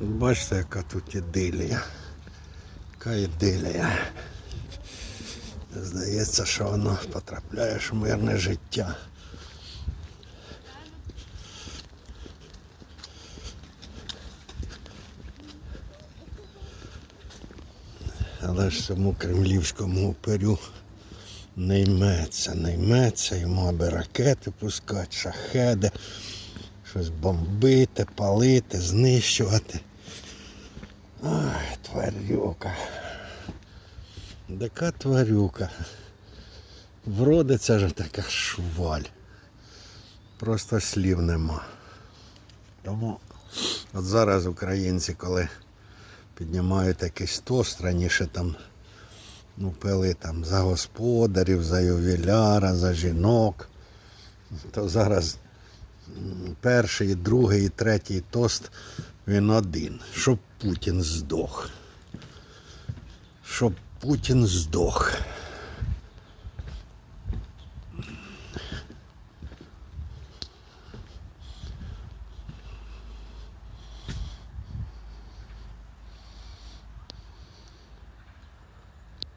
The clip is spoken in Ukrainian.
Бачите, яка тут ідилія. Яка ідилія. Здається, що воно потрапляєш в мирне життя. Але ж цьому кремлівському оперю не йметься, не йметься, йому аби ракети пускати, шахеди, щось бомбити, палити, знищувати. Ай, тварюка. Така тварюка. Вродиться ж така шваль. Просто слів нема. Тому от зараз українці, коли піднімають якийсь тост, раніше там ну, пили там за господарів, за ювіляра, за жінок, то зараз перший, другий третій тост він один. Щоб Путін здох. Щоб Путін здох.